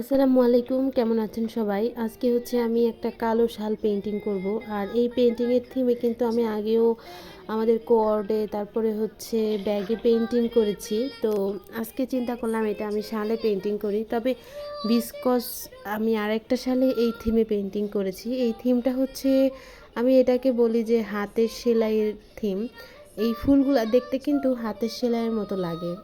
আসসালামু আলাইকুম, কেমন আছেন সবাই? আজকে হচ্ছে আমি একটা কালো শাল পেন্টিং করব। আর এই পেন্টিংয়ের থিমে কিন্তু আমি আগেও আমাদের কোয়ার্ডে তারপরে হচ্ছে ব্যাগে পেন্টিং করেছি। তো আজকে চিন্তা করলাম এটা আমি শালে পেন্টিং করি। তবে বিসকস আমি আরেকটা শালে এই থিমে পেন্টিং করেছি। এই থিমটা হচ্ছে আমি এটাকে বলি যে হাতের সেলাইয়ের থিম এই ফুলগুলো দেখতে কিন্তু হাতের সেলাইয়ের মতো লাগে।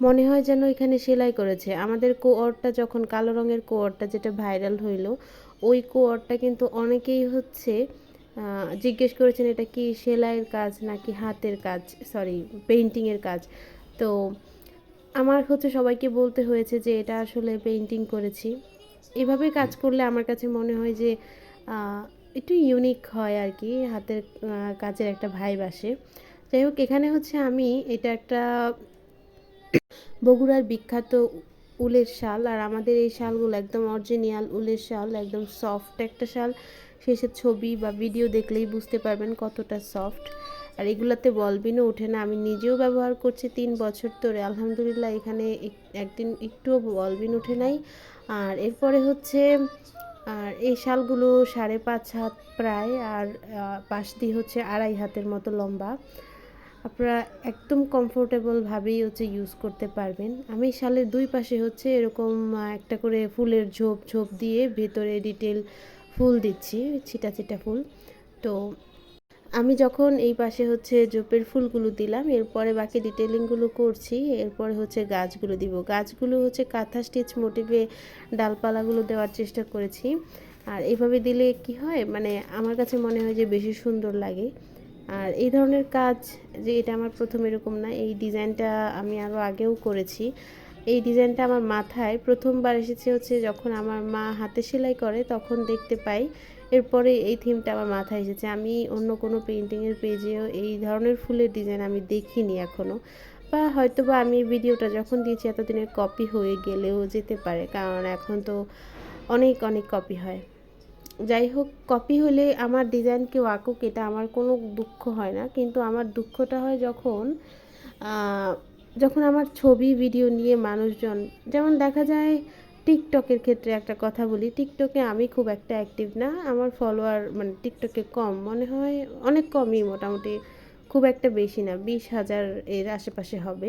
মনে হয় যেন এখানে সেলাই করেছে। আমাদের কোয়রটা যখন কালো রঙের কোয়রটা যেটা ভাইরাল হইল, ওই কোয়রটা কিন্তু অনেকেই হচ্ছে জিজ্ঞেস করেছেন এটা কি সেলাইয়ের কাজ নাকি হাতের কাজ সরি পেইন্টিংয়ের কাজ। তো আমার হচ্ছে সবাইকে বলতে হয়েছে যে এটা আসলে পেইন্টিং করেছি। এভাবে কাজ করলে আমার কাছে মনে হয় যে একটু ইউনিক হয় আর কি হাতের কাজের একটা ভাইব আসে। যাই হোক, এখানে হচ্ছে আমি এটা একটা বগুড়ার বিখ্যাত উলের শাল, আর আমাদের এই শালগুলো একদম অরিজিনাল উলের শাল, একদম সফট একটা শাল। শেষের ছবি বা ভিডিও দেখলেই বুঝতে পারবেন কতটা সফট আর এগুলাতে বলবিনও ওঠে না। আমি নিজেও ব্যবহার করছি তিন বছর ধরে। আলহামদুলিল্লাহ, এখানে এক- একদিন একটুও বলবিন ওঠে নাই। আর এরপরে হচ্ছে, আর এই শালগুলো সাড়ে পাঁচ হাত প্রায়, আর পাশ দিয়ে হচ্ছে আড়াই হাতের মতো লম্বা। আপনারা একদম কমফোর্টেবলভাবেই হচ্ছে ইউজ করতে পারবেন। আমি শালের দুই পাশে হচ্ছে এরকম একটা করে ফুলের ঝোপ ঝোপ দিয়ে ভেতরে ডিটেল ফুল দিচ্ছি, ছিটা ছিটা ফুল। তো আমি যখন এই পাশে হচ্ছে জোপের ফুলগুলো দিলাম, এরপরে বাকি ডিটেলিংগুলো করছি, এরপরে হচ্ছে গাছগুলো দিব। গাছগুলো হচ্ছে কাঁথা স্টিচ মোটিভে ডালপালাগুলো দেওয়ার চেষ্টা করেছি। আর এভাবে দিলে কি হয়? মানে আমার কাছে মনে হয় যে বেশি সুন্দর লাগে। আর এই ধরনের কাজ যে এটা আমার প্রথম এরকম না, এই ডিজাইনটা আমি আরও আগেও করেছি। এই ডিজাইনটা আমার মাথায় প্রথমবার এসেছে হচ্ছে যখন আমার মা হাতে সেলাই করে তখন দেখতে পাই। এরপরে এই থিমটা আমার মাথায় এসেছে। আমি অন্য কোনো পেন্টিংয়ের পেজেও এই ধরনের ফুলের ডিজাইন আমি দেখিনি এখনও বা হয়তো বা আমি ভিডিওটা যখন দিয়েছি এতদিনের কপি হয়ে গেলেও যেতে পারে, কারণ এখন তো অনেক অনেক কপি হয়। যাই হোক কপি হলে আমার ডিজাইন কেউ আঁকুক, এটা আমার কোনো দুঃখ হয় না। কিন্তু আমার দুঃখটা হয় যখন যখন আমার ছবি ভিডিও নিয়ে মানুষজন, যেমন দেখা যায় টিকটকের ক্ষেত্রে একটা কথা বলি টিকটকে আমি খুব একটা অ্যাক্টিভ না, আমার ফলোয়ার মানে টিকটকে কম, মনে হয় অনেক কমই মোটামুটি, খুব একটা বেশি না, বিশ হাজার এর আশেপাশে হবে।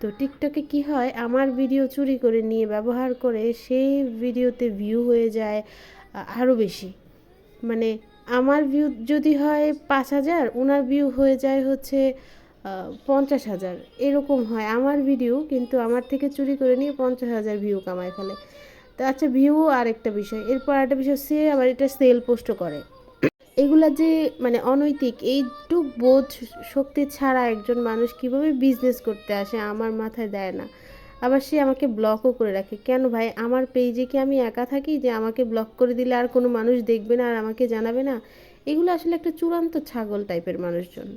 তো টিকটকে কি হয়, আমার ভিডিও চুরি করে নিয়ে, ব্যবহার করে সেই ভিডিওতে ভিউ হয়ে যায় আরও বেশি। মানে আমার ভিউ যদি হয় পাঁচ হাজার ওনার ভিউ হয়ে যায় হচ্ছে পঞ্চাশ হাজার। এরকম হয়। আমার ভিডিও কিন্তু আমার থেকে চুরি করে নিয়ে পঞ্চাশ হাজার ভিউ কামায় ফেলে। তো আচ্ছা ভিউ আরেকটা বিষয়। এরপর আরেকটা বিষয়, সে আবার এটা সেল পোস্টও করে। এগুলা যে মানে অনৈতিক, এইটুক বোধ শক্তি ছাড়া একজন মানুষ কীভাবে বিজনেস করতে আসে আমার মাথায় দেয় না। আবার সে আমাকে ব্লকও করে রাখে। কেন ভাই? আমার পেজে কি আমি একা থাকি যে আমাকে ব্লক করে দিলে আর কোনো মানুষ দেখবে না আর আমাকে জানাবে না? এগুলো আসলে একটা চূড়ান্ত ছাগল টাইপের মানুষজন।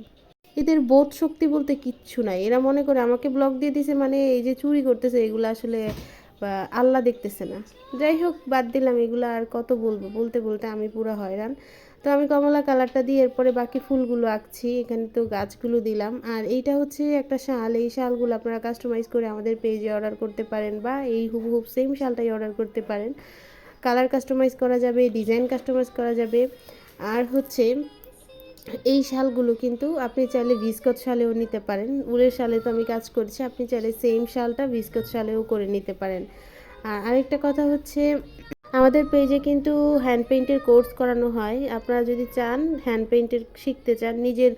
এদের বোধ শক্তি বলতে কিচ্ছু নাই। এরা মনে করে আমাকে ব্লক দিয়ে দিছে মানে এই যে চুরি করতেছে, এগুলো আসলে বা আল্লাহ দেখতেছে না। যাই হোক, বাদ দিলাম এগুলো আর কত বলব। বলতে বলতে আমি পুরো হয়রান। তো আমি কমলা কালারটা দিয়ে এরপরে বাকি ফুলগুলো আঁকছি। এখানে তো গাছগুলো দিলাম। আর এইটা হচ্ছে একটা শাল। এই শালগুলো আপনারা কাস্টমাইজ করে আমাদের পেজে অর্ডার করতে পারেন বা এই হুবহুব সেম শালটাই অর্ডার করতে পারেন। কালার কাস্টমাইজ করা যাবে ডিজাইন কাস্টমাইজ করা যাবে। আর হচ্ছে এই শালগুলো কিন্তু আপনি চাইলে বিস্কট শালেও নিতে পারেন। উলের শালে তো আমি কাজ করছি, আপনি চাইলে সেম শালটা বিস্কট শালেও করে নিতে পারেন। আর আরেকটা কথা হচ্ছে আমাদের পেজে কিন্তু হ্যান্ড পেইন্টের কোর্স করানো হয়। আপনারা যদি চান হ্যান্ড পেইন্টের শিখতে চান, নিজের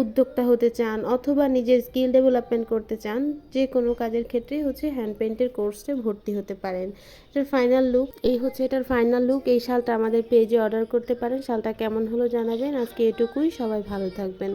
উদ্যোক্তা হতে চান, অথবা নিজের স্কিল ডেভেলপমেন্ট করতে চান, যে কোনো কাজের ক্ষেত্রে হচ্ছে হ্যান্ড পেইন্টের কোর্সে ভর্তি হতে পারেন। এটার ফাইনাল লুক এই হচ্ছে এটার ফাইনাল লুক এই শালটা আমাদের পেজে অর্ডার করতে পারেন। শালটা কেমন হলো জানাবেন। আজকে এটুকুই। সবাই ভালো থাকবেন।